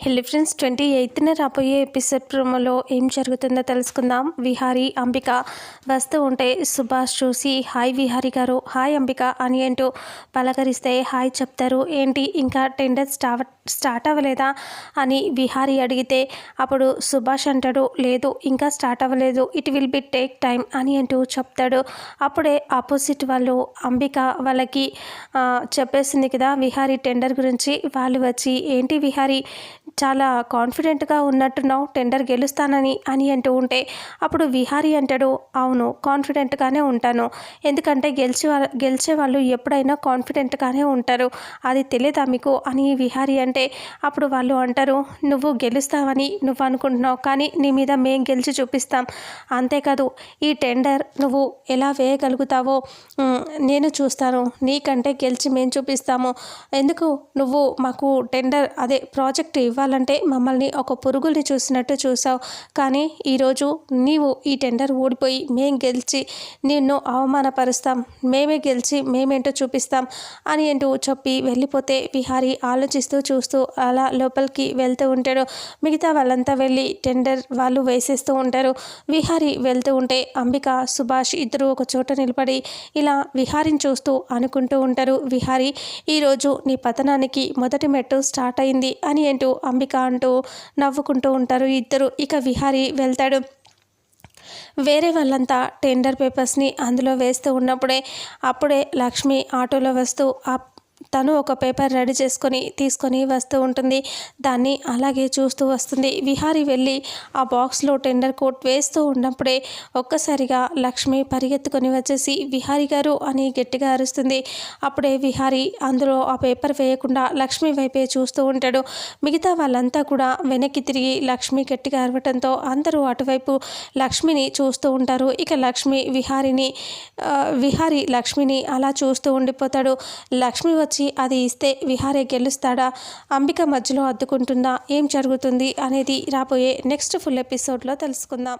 హెల్లీ friends twenty ఎయిత్న రాబోయే episode ప్రోమోలో ఏం జరుగుతుందో తెలుసుకుందాం. విహారీ అంబిక వస్తూ ఉంటే సుభాష్ చూసి హాయ్ విహారీ గారు హాయ్ అంబిక అని అంటూ పలకరిస్తే హాయ్ చెప్తారు. ఏంటి ఇంకా టెండర్ స్టార్ట్ స్టార్ట్ అవ్వలేదా? అని విహారీ అడిగితే అప్పుడు సుభాష్ అంటాడు లేదు ఇంకా స్టార్ట్ అవ్వలేదు. It will be take time అని అంటూ చెప్తాడు. అప్పుడే ఆపోజిట్ వాళ్ళు అంబిక వాళ్ళకి చెప్పేసింది కదా విహారీ టెండర్ గురించి. వాళ్ళు వచ్చి ఏంటి విహారీ చాలా కాన్ఫిడెంట్గా ఉన్నట్టున్నావు టెండర్ గెలుస్తానని అని అంటూ ఉంటే అప్పుడు విహారీ అంటాడు అవును కాన్ఫిడెంట్గానే ఉంటాను. ఎందుకంటే గెలిచే గెలిచే వాళ్ళు ఎప్పుడైనా కాన్ఫిడెంట్గానే ఉంటారు. అది తెలియదా మీకు? అని విహారీ అంటే అప్పుడు వాళ్ళు అంటారు నువ్వు గెలుస్తావని నువ్వు అనుకుంటున్నావు కానీ నీ మీద మేం గెలిచి చూపిస్తాం. అంతేకాదు ఈ టెండర్ నువ్వు ఎలా వేయగలుగుతావో నేను చూస్తాను. నీకంటే గెలిచి మేము చూపిస్తాము. ఎందుకు? నువ్వు మాకు టెండర్ అదే ప్రాజెక్ట్ ఇవ్వాలంటే మమ్మల్ని ఒక పురుగుల్ని చూసినట్టు చూసావు కానీ ఈరోజు నీవు ఈ టెండర్ ఓడిపోయి మేం గెలిచి నిన్ను అవమానపరుస్తాం. మేమే గెలిచి మేమేంటో చూపిస్తాం అని అంటూ చెప్పి వెళ్ళిపోతే విహారి ఆలోచిస్తూ చూస్తూ అలా లోపలికి వెళ్తూ ఉంటాడు. మిగతా వాళ్ళంతా వెళ్ళి టెండర్ వాళ్ళు వేసేస్తూ ఉంటారు. విహారి వెళ్తూ ఉంటే అంబిక సుభాష్ ఇద్దరు ఒక చోట నిలబడి ఇలా విహారిని చూస్తూ అనుకుంటూ ఉంటారు. విహారి ఈరోజు నీ పతనానికి మొదటి మెట్టు స్టార్ట్ అయింది అని అంటూ అంబిక అంటూ నవ్వుకుంటూ ఉంటారు. ఇద్దరు ఇక విహారి వెళ్తాడు. వేరే వాళ్ళంతా టెండర్ పేపర్స్ని అందులో వేస్తూ ఉన్నప్పుడే అప్పుడే లక్ష్మి ఆటోలో వస్తూ ఆ తను ఒక పేపర్ రెడీ చేసుకొని తీసుకొని వస్తూ ఉంటుంది. దాన్ని అలాగే చూస్తూ వస్తుంది. విహారి వెళ్ళి ఆ బాక్స్లో టెండర్ కోట్ వేస్తూ ఉన్నప్పుడే ఒక్కసారిగా లక్ష్మి పరిగెత్తుకొని వచ్చేసి విహారి గారు అని గట్టిగా అరుస్తుంది. అప్పుడే విహారి అందులో ఆ పేపర్ వేయకుండా లక్ష్మి వైపే చూస్తూ ఉంటాడు. మిగతా వాళ్ళంతా కూడా వెనక్కి తిరిగి లక్ష్మి గట్టిగా అరవటంతో అందరూ అటువైపు లక్ష్మిని చూస్తూ ఉంటారు. ఇక లక్ష్మి విహారిని విహారి లక్ష్మిని అలా చూస్తూ ఉండిపోతాడు. లక్ష్మి వచ్చి వచ్చి అది ఇస్తే విహారే గెలుస్తాడా? అంబిక మధ్యలో అద్దుకుంటుందా? ఏం జరుగుతుంది? అనేది రాబోయే నెక్స్ట్ ఫుల్ ఎపిసోడ్లో తెలుసుకుందాం.